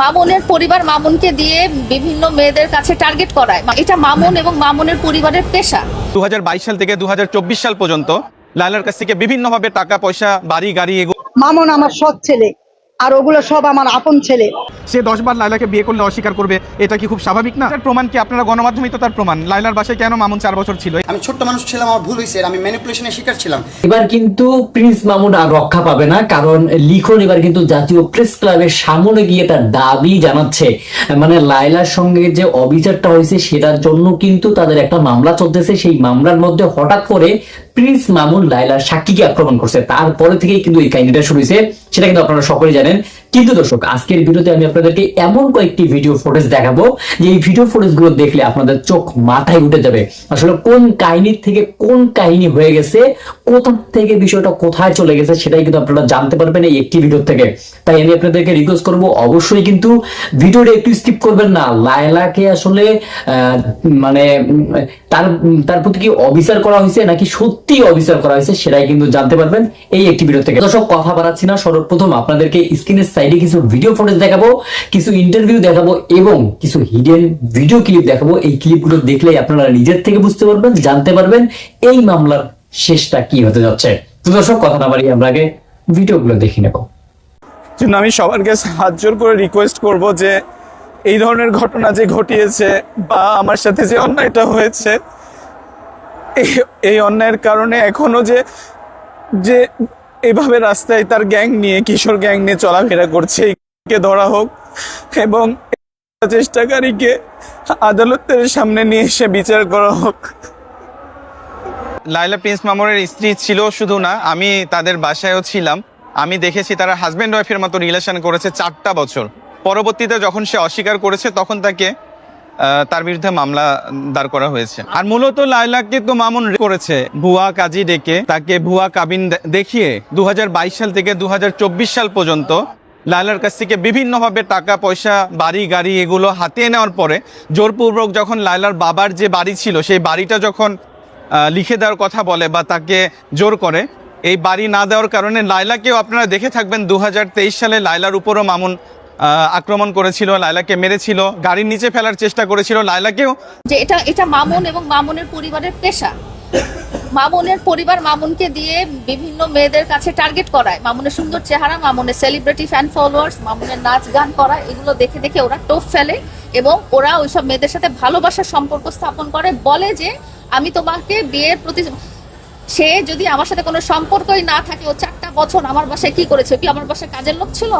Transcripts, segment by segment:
মামুনের পরিবার মামুনকে দিয়ে বিভিন্ন মেয়েদের কাছে টার্গেট করায়। এটা মামুন এবং মামুনের পরিবারের পেশা। দু হাজার বাইশ সাল থেকে দু হাজার চব্বিশ সাল পর্যন্ত লায়লার কাছ থেকে বিভিন্নভাবে টাকা পয়সা বাড়ি গাড়ি মামুন আমার সৎ ছেলে। আর ওগুলো সব আমার আপন ছেলে। সে দশবার লায়লাকে বিয়ে করলে অস্বীকার করবে এটা কি খুব স্বাভাবিক না? এটার প্রমাণ কি আপনারা গণমাধ্যমেই তো তার প্রমাণ? লায়লার বাসায় কেন মামুন চার বছর ছিল? আমি ছোট্ট মানুষ ছিলাম আমার ভুল হয়েছে আমি ম্যানিপুলেশনের শিকার ছিলাম। এবার কিন্তু প্রিন্স মামুন আর রক্ষা পাবে না কারণ লিখন এবার কিন্তু জাতীয় প্রেস ক্লাবের সামনে গিয়ে তার দাবি জানাচ্ছে। মানে লাইলার সঙ্গে যে অবিচারটা হয়েছে সেটার জন্য কিন্তু তাদের একটা মামলা চলতেছে। সেই মামলার মধ্যে হঠাৎ করে প্রিন্স মামুন লাইলার সাক্ষীকে আক্রমণ করছে। তারপরে থেকেই কিন্তু এই কাহিনীটা শুরু হয়েছে। সেটা কিন্তু আপনারা সকলেই জানেন। কিন্তু দর্শক, আজকের ভিডিওতে আমি আপনাদেরকে এমন কয়েকটি ভিডিও ফুটেজ দেখাবো, যে এই ভিডিও ফুটেজগুলো দেখলে আপনাদের চোখ মাথায় উঠে যাবে। আসলে কোন কাহিনীর থেকে কোন কাহিনী হয়ে গেছে, কোথা থেকে বিষয়টা কোথায় চলে গেছে, সেটাই কিন্তু আপনারা জানতে পারবেন এই একটি ভিডিও থেকে। তাই আমি আপনাদেরকে রিকোয়েস্ট করব, অবশ্যই কিন্তু ভিডিওটা একটু স্কিপ করবেন না। লায়লাকে আসলে মানে তার তার প্রতি কি অবিচার করা হয়েছে, নাকি সত্যি অবিচার করা হয়েছে, সেটাই কিন্তু জানতে পারবেন এই একটি ভিডিও থেকে। দর্শক, কথা বাড়াচ্ছি না। সর্বপ্রথম আপনাদেরকে স্ক্রিনের সাইডে কিছু ভিডিও ফুটেজ দেখাবো, কিছু ইন্টারভিউ দেখাবো এবং কিছু হিডেন ভিডিও ক্লিপ দেখাবো। এই ক্লিপগুলো দেখলেই আপনারা নিজের থেকে বুঝতে পারবেন, জানতে পারবেন এই মামলার শেষটা কি হতে যাচ্ছে। তো দর্শক, কথা না বাড়িয়ে আমরা আগে ভিডিওগুলো দেখে নেব। জন্য আমি সবার কাছে হাত জোর করে রিকোয়েস্ট করব যে এই ধরনের ঘটনা যে ঘটিয়েছে বা আমার সাথে যে অন্যায়টা হয়েছে এই অন্যায়ের কারণে এখনও যে যে এভাবে রাস্তায় তার গ্যাং নিয়ে, কিশোর গ্যাং নিয়ে চলাফেরা করছে। একে ধরা হোক এবং চেষ্টাকারীকে আদালতের সামনে নিয়ে এসে বিচার করা হোক। লাইলা প্রিন্স মামুনের স্ত্রী ছিল শুধু না, আমি তাদের বাসায়ও ছিলাম। আমি দেখেছি তারা হাজব্যান্ড ওয়াইফের মতো রিলেশন করেছে চারটা বছর। পরবর্তীতে যখন সে অস্বীকার করেছে, তখন তাকে তার বিরুদ্ধে মামলা দাঁড় করা হয়েছে। আর মূলত লাইলাকে তো মামুন করেছে। ভুয়া কাজী ডেকে তাকে ভুয়া কাবিন দেখিয়ে দু হাজার বাইশ সাল থেকে দু হাজার চব্বিশ সাল পর্যন্ত লায়লার কাছ থেকে বিভিন্নভাবে টাকা, পয়সা, বাড়ি, গাড়ি এগুলো হাতিয়ে নেওয়ার পরে জোরপূর্বক যখন লায়লার বাবার যে বাড়ি ছিল, সেই বাড়িটা যখন লিখে দেওয়ার কথা বলে বা তাকে জোর করে, এই বাড়ি না দেওয়ার কারণে লায়লাকেও আপনারা দেখে থাকবেন দু হাজার তেইশ সালে লায়লার উপরও মামুন আক্রমণ করেছিল, লায়লাকে মেরেছিল, গাড়ির নিচে ফেলার চেষ্টা করেছিল, লায়লাকেও যে এটা এটা মামুন এবং মামুনের পরিবারের পেশা। মামুনের পরিবার মামুনকে দিয়ে বিভিন্ন মেয়েদের কাছে টার্গেট করায়। মামুনের সুন্দর চেহারা, মামুনের সেলিব্রিটি ফ্যান ফলোয়ার্স মামুনের নাচ গান করা, এগুলো দেখে দেখে ওরা টোপ ফেলে এবং ওরা ওইসব মেয়েদের সাথে ভালোবাসার সম্পর্ক স্থাপন করে। বলে যে, আমি তোমাকে বিয়ের প্রতি সে যদি আমার সাথে কোনো সম্পর্কই না থাকে ও চারটা বছর আমার বাসায় কি করেছে? কি আমার বাসায় কাজের লোক ছিল?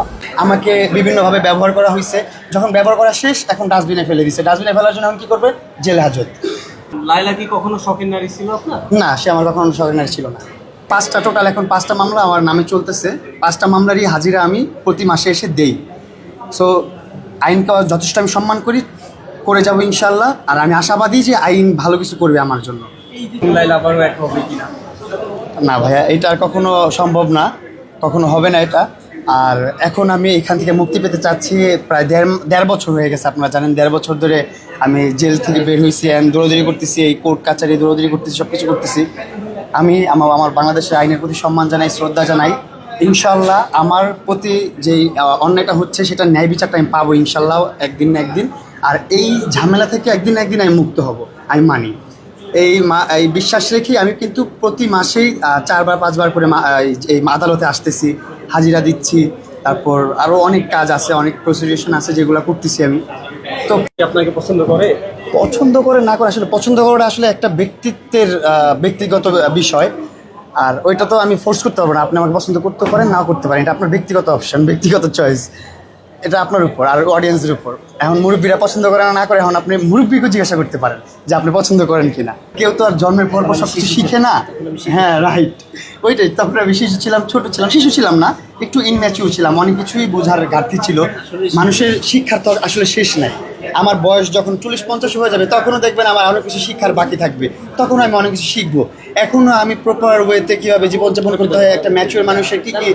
আমাকে বিভিন্নভাবে ব্যবহার করা হয়েছে যখন ব্যবহার করা শেষ এখন ডাস্টবিনে ফেলে দিছে। ডাস্টবিনে ফেলার জন্য এখন কি করবে? জেল হাজত। লাইলা কি কখনো শখের নারী ছিল আপনার? না সে আমার কখনো সরকারি ছিল না। পাঁচটা টোটাল এখন পাঁচটা মামলা আমার নামে চলতেছে। পাঁচটা মামলারই হাজিরা আমি প্রতি মাসে এসে দেই। সো আইনকে যথেষ্ট আমি সম্মান করি করে যাব ইনশাল্লাহ। আর আমি আশাবাদী যে আইন ভালো কিছু করবে আমার জন্য। না ভাইয়া, এটা আর কখনো সম্ভব না। কখনো হবে না এটা। আর এখন আমি এখান থেকে মুক্তি পেতে চাচ্ছি প্রায় দেড় দেড় বছর হয়ে গেছে আপনারা জানেন, দেড় বছর ধরে আমি জেল থেকে বের হয়েছি দৌড়দৌড়ি করতেছি, এই কোর্ট কাছারি দৌড়দৌড়ি করতেছি সব কিছু করতেছি। আমি আমার আমার বাংলাদেশের আইনের প্রতি সম্মান জানাই, শ্রদ্ধা জানাই। ইনশাল্লাহ আমার প্রতি যেই অন্যায়টা হচ্ছে সেটা ন্যায় বিচারটা আমি পাবো ইনশাল্লাহ একদিন না একদিন। আর এই ঝামেলা থেকে একদিন একদিন আমি মুক্ত হব, আমি মানি। এই মা, এই বিশ্বাস রেখে আমি কিন্তু প্রতি মাসেই চারবার, পাঁচবার করে এই আদালতে আসতেছি, হাজিরা দিচ্ছি, তারপর আরও অনেক কাজ আছে, অনেক প্রসিডিউশন আছে যেগুলো করতেছি আমি। তো আপনাকে পছন্দ করে? পছন্দ করে না করে, আসলে পছন্দ করাটা আসলে একটা ব্যক্তিত্বের ব্যক্তিগত বিষয়। আর ওইটা তো আমি ফোর্স করতে পারব না, আপনি আমাকে পছন্দ করতে পারেন না করতে পারেন, এটা আপনার ব্যক্তিগত অপশন ব্যক্তিগত চয়েস এটা আপনার উপর আর অডিয়েন্সের উপর। এখন মুরব্বীরা পছন্দ করে না না করে, এখন আপনি মুরব্বীকে জিজ্ঞাসা করতে পারেন যে আপনি পছন্দ করেন কিনা। কেউ তো আর জন্মের পর সব কিছু শিখে না। হ্যাঁ রাইট ওইটাই তারপরে আমি শিশু ছিলাম, ছোট ছিলাম, শিশু ছিলাম না, একটু ইনম্যাচিউর ছিলাম, অনেক কিছুই বোঝার ঘাটতি ছিল। মানুষের শিক্ষার তো আসলে শেষ নাই। আমার বয়স যখন চল্লিশ পঞ্চাশ হয়ে যাবে, তখনও দেখবেন আমার অনেক কিছু শিক্ষার বাকি থাকবে। তখন আমি অনেক কিছু শিখব। এখনও আমি প্রপার ওয়েতে কীভাবে জীবনযাপন করতে হয়, একটা ম্যাচুর মানুষের কী কী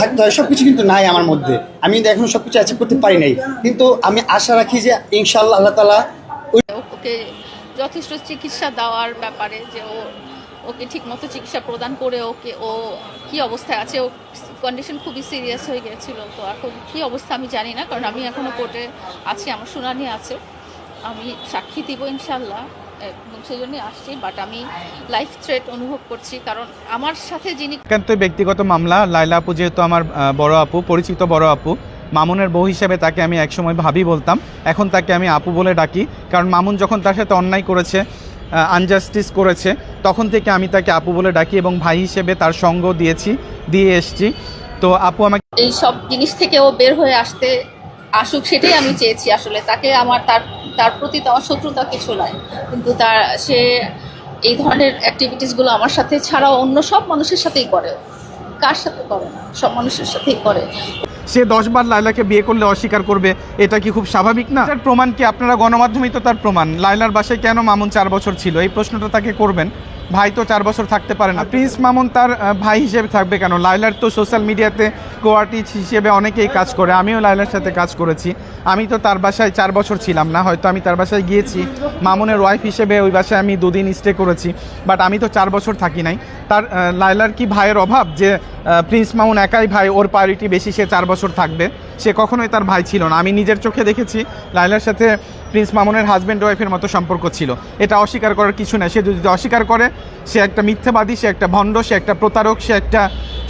থাকতে হয় সব কিছু কিন্তু নাই আমার মধ্যে। আমি কিন্তু এখনও সব কিছু অ্যাচিভ করতে পারি নাই। কিন্তু আমি আশা রাখি যে ইনশাল্লাহ আল্লাহ তালা ওকে যথেষ্ট চিকিৎসা দেওয়ার ব্যাপারে যে ও ওকে ঠিকমতো চিকিৎসা প্রদান করে ওকে, ও কি অবস্থায় আছে ও কন্ডিশন খুবই সিরিয়াস হয়ে গিয়েছিল। তো এখন কি অবস্থা আমি জানি না, কারণ আমি এখনও কোর্টে আছি, আমার শুনানি আছে। আমি সাক্ষী দিব ইনশাল্লাহ এবং সেই জন্যই আসছি বাট আমি লাইফ থ্রেট অনুভব করছি, কারণ আমার সাথে যিনি একান্ত ব্যক্তিগত মামলা লাইলা আপু যেহেতু আমার বড় আপু, পরিচিত বড় আপু, মামুনের বউ হিসেবে তাকে আমি একসময় ভাবি বলতাম, এখন তাকে আমি আপু বলে ডাকি, কারণ মামুন যখন তার সাথে অন্যায় করেছে আনজাস্টিস করেছে তখন থেকে আমি তাকে আপু বলে ডাকি এবং ভাই হিসেবে তার সঙ্গ দিয়েছি দিয়ে এসছি। তো আপু আমাকে এই সব জিনিস থেকে ও বের হয়ে আসতে আসুক সেটাই আমি চেয়েছি আসলে। তাকে আমার তার তার প্রতি তো আমার শত্রুতা কিছু নাই। কিন্তু তার সে এই ধরনের অ্যাক্টিভিটিসগুলো আমার সাথে ছাড়াও অন্য সব মানুষের সাথেই করে। কার সাথে করে না? সব মানুষের সাথেই করে। সে দশবার লাইলাকে বিয়ে করলে অস্বীকার করবে এটা কি খুব স্বাভাবিক না? এটার প্রমাণ কি? আপনারা গণমাধ্যমেই তো তার প্রমাণ। লাইলার বাসায় কেন মামুন চার বছর ছিল? এই প্রশ্নটা তাকে করবেন। ভাই তো চার বছর থাকতে পারে না। প্রিন্স মামুন তার ভাই হিসেবে থাকবে কেন? লাইলার তো সোশ্যাল মিডিয়াতে কোয়ার্টিস্ট হিসেবে অনেকেই কাজ করে। আমিও লাইলার সাথে কাজ করেছি। আমি তো তার বাসায় চার বছর ছিলাম না, হয়তো আমি তার বাসায় গিয়েছি। মামুনের ওয়াইফ হিসেবে ওই বাসায় আমি দুদিন স্টে করেছি। বাট আমি তো চার বছর থাকি নাই। তার লাইলার কি ভাইয়ের অভাব যে প্রিন্স মামুন একাই ভাই, ওর প্রায়োরিটি বেশি সে চার বছর থাকবে? সে কখনোই তার ভাই ছিল না। আমি নিজের চোখে দেখেছি লাইলার সাথে প্রিন্স মামুনের হাজব্যান্ড ওয়াইফের মতো সম্পর্ক ছিল। এটা অস্বীকার করার কিছু না সে যদি অস্বীকার করে সে একটা মিথ্যাবাদী, সে একটা ভণ্ড, সে একটা প্রতারক, সে একটা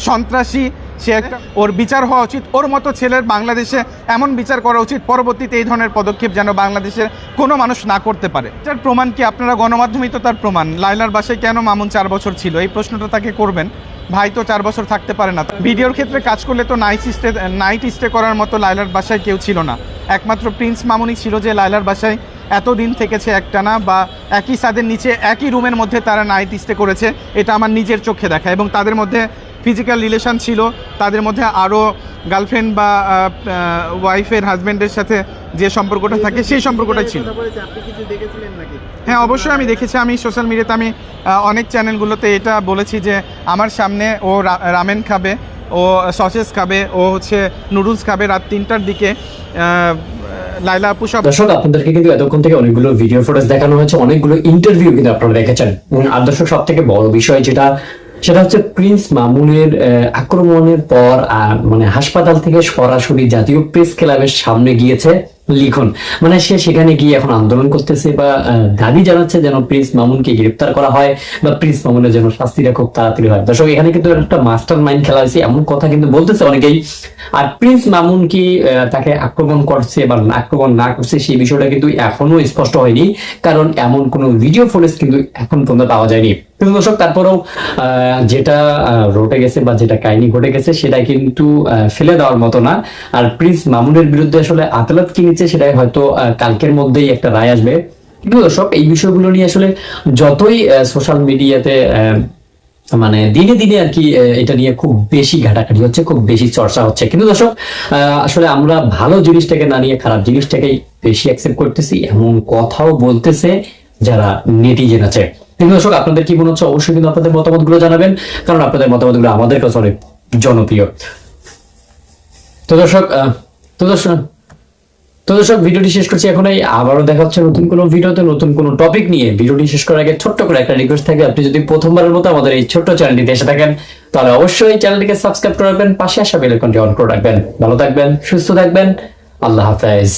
সন্ত্রাসী, সে একটা ওর বিচার হওয়া উচিত। ওর মতো ছেলের বাংলাদেশে এমন বিচার করা উচিত, পরবর্তীতে এই ধরনের পদক্ষেপ যেন বাংলাদেশের কোনো মানুষ না করতে পারে। এটার প্রমাণ কি? আপনারা গণমাধ্যমেই তো তার প্রমাণ। লাইলার বাসায় কেন মামুন চার বছর ছিল? এই প্রশ্নটা তাকে করবেন। ভাই তো চার বছর থাকতে পারে না। ভিডিওর ক্ষেত্রে কাজ করলে তো নাইট স্টে নাইট স্টে করার মতো লাইলার বাসায় কেউ ছিল না। একমাত্র প্রিন্স মামুনই ছিল যে লাইলার বাসায় এতদিন থেকেছে একটানা বা একই ছাদের নিচে একই রুমের মধ্যে তারা নাইট স্টে করেছে, এটা আমার নিজের চোখে দেখা। এবং তাদের মধ্যে ফিজিক্যাল রিলেশান ছিল, তাদের মধ্যে আরও গার্লফ্রেন্ড বা ওয়াইফের হাজব্যান্ডের সাথে যে সম্পর্কটা থাকে, সেই সম্পর্কটাই ছিল। হ্যাঁ অবশ্যই আমি দেখেছি, আমি সোশ্যাল মিডিয়াতে আমি অনেক চ্যানেলগুলোতে এটা বলেছি যে আমার সামনে ও রামেন খাবে, ও সসেস খাবে, ও হচ্ছে নুডলস খাবে রাত তিনটার দিকে লাইলা আপু দর্শক আপনাদেরকে কিন্তু এতক্ষণ থেকে অনেকগুলো ভিডিও ফুটেজ দেখানো হয়েছে অনেকগুলো ইন্টারভিউ কিন্তু আপনারা দেখেছেন। আর দর্শক সব থেকে বড় বিষয় যেটা সেটা হচ্ছে প্রিন্স মামুনের আক্রমণের পর আহ, মানে হাসপাতাল থেকে সরাসরি জাতীয় প্রেস ক্লাবের সামনে গিয়েছে। লিখন। মানে সে সেখানে গিয়ে এখন আন্দোলন করতেছে বা দাবি জানাচ্ছে যেন প্রিন্স মামুনকে গ্রেপ্তার করা হয় বা প্রিন্স মামুনের যেন শাস্তিটা খুব তাড়াতাড়ি হয়। দর্শক, এখানে কিন্তু একটা মাস্টার মাইন্ড খেলা হয়েছে, এমন কথা কিন্তু বলতেছে অনেকেই। আর প্রিন্স মামুন কি তাকে আক্রমণ করছে বা আক্রমণ না করছে সেই বিষয়টা কিন্তু এখনও স্পষ্ট হয়নি, কারণ এমন কোনো ভিডিও ফুটেজ কিন্তু এখন পর্যন্ত পাওয়া যায়নি। কিন্তু দর্শক, তারপরেও যেটা রটে গেছে বা যেটা কাহিনী ঘটে গেছে সেটা কিন্তু ফেলে দেওয়ার মতো না। আর প্রিন্স মামুনের বিরুদ্ধে আসলে আদালত কি নিচ্ছে সেটাই হয়তো কালকের মধ্যেই একটা রায় আসবে। কিন্তু দর্শক, এই বিষয়গুলো নিয়ে আসলে যতই সোশ্যাল মিডিয়াতে মানে দিনে দিনে আর কি এটা নিয়ে খুব বেশি ঘাটাঘাটি হচ্ছে, খুব বেশি চর্চা হচ্ছে। কিন্তু দর্শক আসলে আমরা ভালো জিনিসটাকে না নিয়ে খারাপ জিনিসটাকেই বেশি অ্যাকসেপ্ট করতেছি, এমন কথাও বলতেছে যারা নেটিজেন আছে। কিন্তু দর্শক, আপনাদের কি মনে হচ্ছে? অবশ্যই কিন্তু আপনাদের মতামতগুলো জানাবেন, কারণ আপনাদের মতামতগুলো আমাদের কাছে অনেক জনপ্রিয়। তো দর্শক তো দর্শক তো দর্শক, ভিডিওটি শেষ করছি এখন এই আবারও দেখা হচ্ছে নতুন কোনো ভিডিওতে, নতুন কোনো টপিক নিয়ে। ভিডিওটি শেষ করার আগে ছোট্ট করে একটা রিকোয়েস্ট থাকে। আপনি যদি প্রথমবারের মতো আমাদের এই ছোট্ট চ্যানেলটিতে এসে থাকেন, তাহলে অবশ্যই চ্যানেলটিকে সাবস্ক্রাইব করে রাখবেন, পাশে আসা বেল আইকনটি অন করে রাখবেন। ভালো থাকবেন, সুস্থ থাকবেন। আল্লাহ হাফেজ।